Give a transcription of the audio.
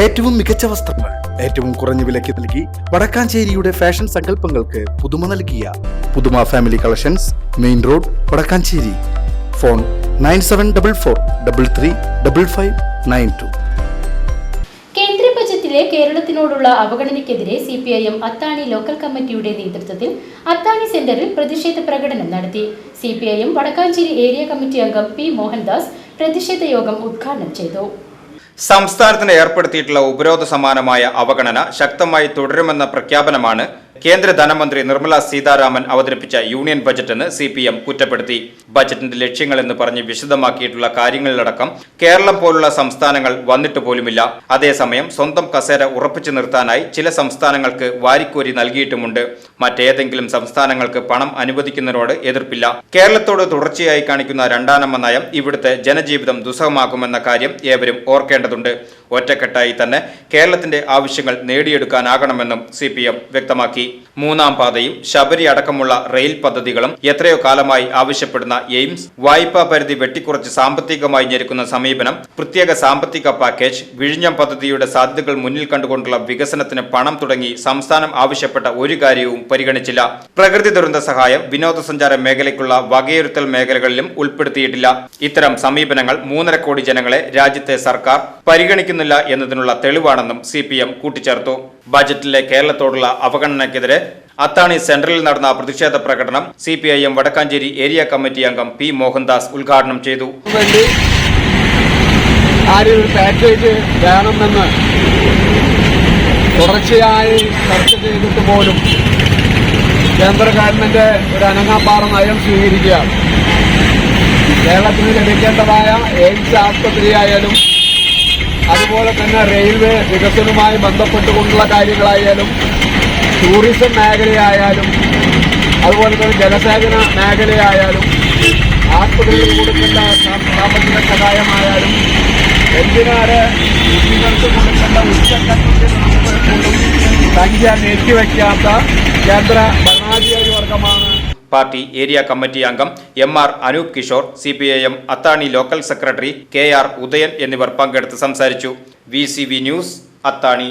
ഏറ്റവും മികച്ച വസ്ത്രങ്ങൾ ഏറ്റവും കുറഞ്ഞ വിലയ്ക്ക് നൽകി വടക്കാഞ്ചേരിയുടെ ഫാഷൻ സങ്കല്പങ്ങൾക്ക് പുതുമ നൽകിയ പുതുമ family collections main road Vadakkancherry. Phone nine seven double four double three double five nine two. കേന്ദ്ര ബജറ്റിലെ കേരളത്തിനോടുള്ള അവഗണനയ്ക്കെതിരെ C P I M Athani local കമ്മിറ്റിയുടെ നേതൃത്വത്തിൽ അത്താണി സെന്ററിൽ പ്രതിഷേധ പ്രകടനം നടത്തി. C P I M Vadakkancherry area committee അംഗം പി മോഹൻദാസ് പ്രതിഷേധ യോഗം ഉദ്ഘാടനം ചെയ്തു. സംസ്ഥാനത്തിന് ഏർപ്പെടുത്തിയിട്ടുള്ള ഉപരോധ സമാനമായ അവഗണന ശക്തമായി തുടരുമെന്ന പ്രഖ്യാപനമാണ് കേന്ദ്ര ധനമന്ത്രി നിർമ്മല സീതാരാമൻ അവതരിപ്പിച്ച യൂണിയൻ ബജറ്റെന്ന് സി പി എം കുറ്റപ്പെടുത്തി. ബജറ്റിന്റെ ലക്ഷ്യങ്ങളെന്ന് പറഞ്ഞ് വിശദമാക്കിയിട്ടുള്ള കാര്യങ്ങളിലടക്കം കേരളം പോലുള്ള സംസ്ഥാനങ്ങൾ വന്നിട്ട് പോലുമില്ല. അതേസമയം സ്വന്തം കസേര ഉറപ്പിച്ചു നിർത്താനായി ചില സംസ്ഥാനങ്ങൾക്ക് വാരിക്കോരി നൽകിയിട്ടുമുണ്ട്. മറ്റേതെങ്കിലും സംസ്ഥാനങ്ങൾക്ക് പണം അനുവദിക്കുന്നതിനോട് എതിർപ്പില്ല. കേരളത്തോട് തുടർച്ചയായി കാണിക്കുന്ന രണ്ടാനമ്മ നയം ഇവിടുത്തെ ജനജീവിതം ദുസ്സഹമാക്കുമെന്ന കാര്യം ഏവരും ഓർക്കേണ്ടതുണ്ട്. ഒറ്റക്കെട്ടായി തന്നെ കേരളത്തിന്റെ ആവശ്യങ്ങൾ നേടിയെടുക്കാനാകണമെന്നും സി പി എം മൂന്നാം പാതയും ശബരി അടക്കമുള്ള റെയിൽ പദ്ധതികളും എത്രയോ കാലമായി ആവശ്യപ്പെടുന്ന എയിംസ് വായ്പാ പരിധി വെട്ടിക്കുറച്ച് സാമ്പത്തികമായി ഞെരുക്കുന്ന സമീപനം പ്രത്യേക സാമ്പത്തിക പാക്കേജ് വിഴിഞ്ഞം പദ്ധതിയുടെ സാധ്യതകൾ മുന്നിൽ കണ്ടുകൊണ്ടുള്ള വികസനത്തിന് പണം തുടങ്ങി സംസ്ഥാനം ആവശ്യപ്പെട്ട ഒരു കാര്യവും പരിഗണിച്ചില്ല. പ്രകൃതി ദുരന്ത സഹായം വിനോദസഞ്ചാര മേഖലയ്ക്കുള്ള വകയിരുത്തൽ മേഖലകളിലും ഉൾപ്പെടുത്തിയിട്ടില്ല. ഇത്തരം സമീപനങ്ങൾ മൂന്നര കോടി ജനങ്ങളെ രാജ്യത്തെ സർക്കാർ പരിഗണിക്കുന്നില്ല എന്നതിനുള്ള തെളിവാണെന്നും സി കൂട്ടിച്ചേർത്തു. ബജറ്റിലെ കേരളത്തോടുള്ള അവഗണനയ്ക്കെതിരെ അത്താണി സെൻട്രലിൽ നടന്ന പ്രതിഷേധ പ്രകടനം C P I M Vadakkancherry area committee അംഗം പി മോഹൻദാസ് ഉദ്ഘാടനം ചെയ്തു. വേണമെന്ന് തുടർച്ചയായി ചർച്ച ചെയ്തിട്ട് പോലും കേന്ദ്ര ഗവൺമെന്റ് ഒരു അനങ്ങാപ്പാറ നയം സ്വീകരിക്കുക കേരളത്തിന് ലഭിക്കേണ്ടതായ എയിംസ് ആസ്പത്രിയായാലും അതുപോലെ തന്നെ റെയിൽവേ വികസനവുമായി ബന്ധപ്പെട്ടുകൊണ്ടുള്ള കാര്യങ്ങളായാലും ടൂറിസം മേഖലയായാലും അതുപോലെ തന്നെ ജലസേചന മേഖലയായാലും ആസ്പത്രികൾ കൊടുക്കേണ്ട സാമ്പത്തിക സഹായമായാലും എന്തിനേറെ കുട്ടികൾക്ക് കൊടുക്കേണ്ട ഉച്ചക്കത്തിന്റെ സംഖ്യ നീട്ടിവെക്കാത്ത കേന്ദ്ര ഭരണാധികാരി വർഗമാണ് പാർട്ടി ഏരിയ കമ്മിറ്റി അംഗം M R Anoop Kishore C P I M Athani local secretary K R Udayan എന്നിവർ പങ്കെടുത്ത് സംസാരിച്ചു. V C V news Athani.